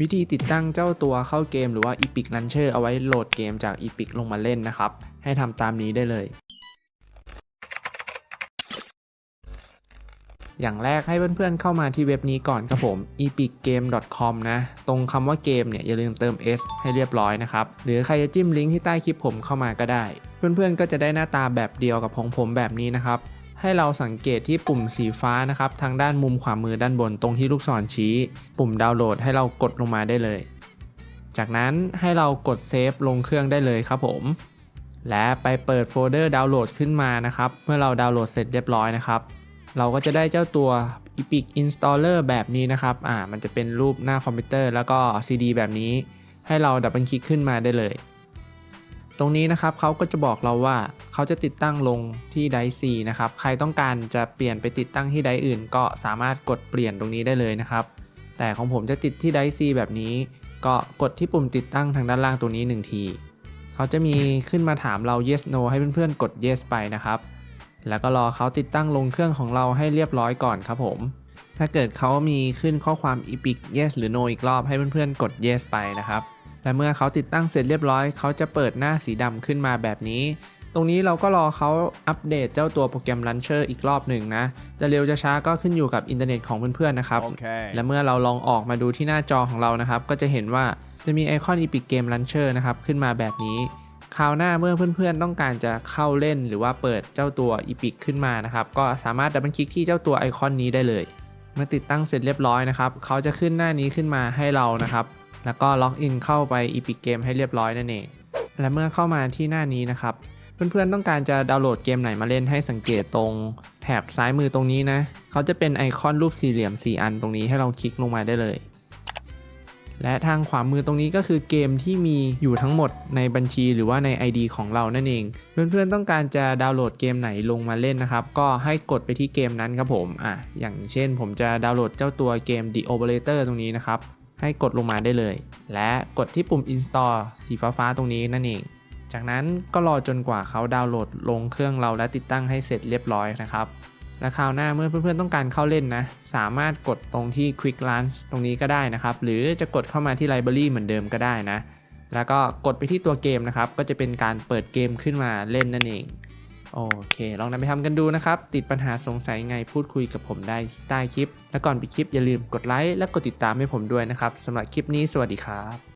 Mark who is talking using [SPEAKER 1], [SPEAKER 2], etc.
[SPEAKER 1] วิธีติดตั้งเจ้าตัวเข้าเกมหรือว่า Epic Launcher เอาไว้โหลดเกมจาก Epic ลงมาเล่นนะครับ ให้ทำตามนี้ได้เลย อย่างแรกให้เพื่อนๆเข้ามาที่เว็บนี้ก่อนครับผม epicgame.com นะ ตรงคำว่าเกมเนี่ยอย่าลืมเติม s ให้เรียบร้อยนะครับ หรือใครจะจิ้มลิงก์ที่ใต้คลิปผมเข้ามาก็ได้ เพื่อนๆก็จะได้หน้าตาแบบเดียวกับของผมแบบนี้นะครับ ให้เราสังเกตที่ปุ่มสีฟ้านะครับ ทางด้านมุมขวามือด้านบนตรงที่ลูกศรชี้ ปุ่มดาวน์โหลดให้เรากดลงมาได้เลย จากนั้นให้เรากดเซฟลงเครื่องได้เลยครับผม และไปเปิดโฟลเดอร์ดาวน์โหลดขึ้นมานะครับ เมื่อเราดาวน์โหลดเสร็จเรียบร้อยนะครับ เราก็จะได้เจ้าตัว Epic Installer แบบนี้นะครับ อ่า มันจะเป็นรูปหน้าคอมพิวเตอร์แล้วก็ CD แบบนี้ ให้เราดับเบิลคลิกขึ้นมาได้เลย ตรงนี้นะครับเขาก็จะบอกเราว่า เขาจะติดตั้งลงที่ไดซีนะครับ ใครต้องการจะเปลี่ยนไปติดตั้งที่ไดอื่น ก็สามารถกดเปลี่ยนตรงนี้ได้เลยนะครับ แต่ของผมจะติดที่ไดซีแบบนี้ ก็กดที่ปุ่มติดตั้งทางด้านล่างตรงนี้ 1 ที เขาจะมีขึ้นมาถามเรา yes no ให้เพื่อนๆ กด yes ไปนะครับ แล้วก็รอเขาติดตั้งลงเครื่องของเราให้เรียบร้อยก่อนครับผม ถ้าเกิดเขามีขึ้นข้อความ epic yes หรือ no อีกรอบให้เพื่อนๆ กด yes ไปนะครับและเมื่อเขาติดตั้งเสร็จเรียบร้อย เขาจะเปิดหน้าสีดำขึ้นมาแบบนี้ ตรงนี้เราก็รอเขาอัปเดตเจ้าตัวโปรแกรม Launcher อีกรอบหนึ่งนะ จะเร็วจะช้าก็ขึ้นอยู่กับอินเทอร์เน็ตของเพื่อนๆนะครับ
[SPEAKER 2] Okay.
[SPEAKER 1] และเมื่อเราลองออกมาดูที่หน้าจอของเรานะครับ ก็จะเห็นว่าจะมีไอคอน Epic Game Launcher นะครับ ขึ้นมาแบบนี้ คราวหน้าเมื่อเพื่อนๆต้องการจะเข้าเล่นหรือว่าเปิดเจ้าตัว Epic ขึ้นมานะครับ ก็สามารถดับเบิลคลิกที่เจ้าตัวไอคอนนี้ได้เลยเมื่อติดตั้งเสร็จเรียบร้อยนะครับเขาจะขึ้นหน้านี้ขึ้นมาให้เรานะครับแล้วก็ล็อกอินเข้าไป Epic Game ให้เรียบร้อยนั่นเองและเมื่อเข้ามาที่หน้านี้นะครับ เพื่อนๆต้องการจะดาวน์โหลดเกมไหนมาเล่นให้สังเกตตรงแถบซ้ายมือตรงนี้นะ เขาจะเป็นไอคอนรูปสี่เหลี่ยม 4 อันตรงนี้ให้เราคลิกลงมาได้เลย และทางขวามือตรงนี้ก็คือเกมที่มีอยู่ทั้งหมดในบัญชีหรือว่าใน ID ของเรานั่นเอง เพื่อนๆต้องการจะดาวน์โหลดเกมไหนลงมาเล่นนะครับ ก็ให้กดไปที่เกมนั้นครับผมอะอย่างเช่น ผมจะดาวน์โหลดเจ้าตัวเกม The Operator ตรงนี้นะครับให้กดลงมาได้เลย และกดที่ปุ่ม install สีฟ้าๆตรงนี้นั่นเอง จากนั้นก็รอจนกว่าเขาดาวน์โหลดลงเครื่องเราและติดตั้งให้เสร็จเรียบร้อยนะครับและคราวหน้าเมื่อเพื่อนๆต้องการเข้าเล่นนะ สามารถกดตรงที่ Quick Launch ตรงนี้ก็ได้นะครับ หรือจะกดเข้ามาที่ Library เหมือนเดิมก็ได้นะ แล้วก็กดไปที่ตัวเกมนะครับ ก็จะเป็นการเปิดเกมขึ้นมาเล่นนั่นเอง โอเค ลองนำไปทำกันดูนะครับ ติดปัญหาสงสัยไงพูดคุยกับผมได้ใต้คลิป และก่อนปิดคลิปอย่าลืมกดไลค์และกดติดตามให้ผมด้วยนะครับสำหรับคลิปนี้สวัสดีครับ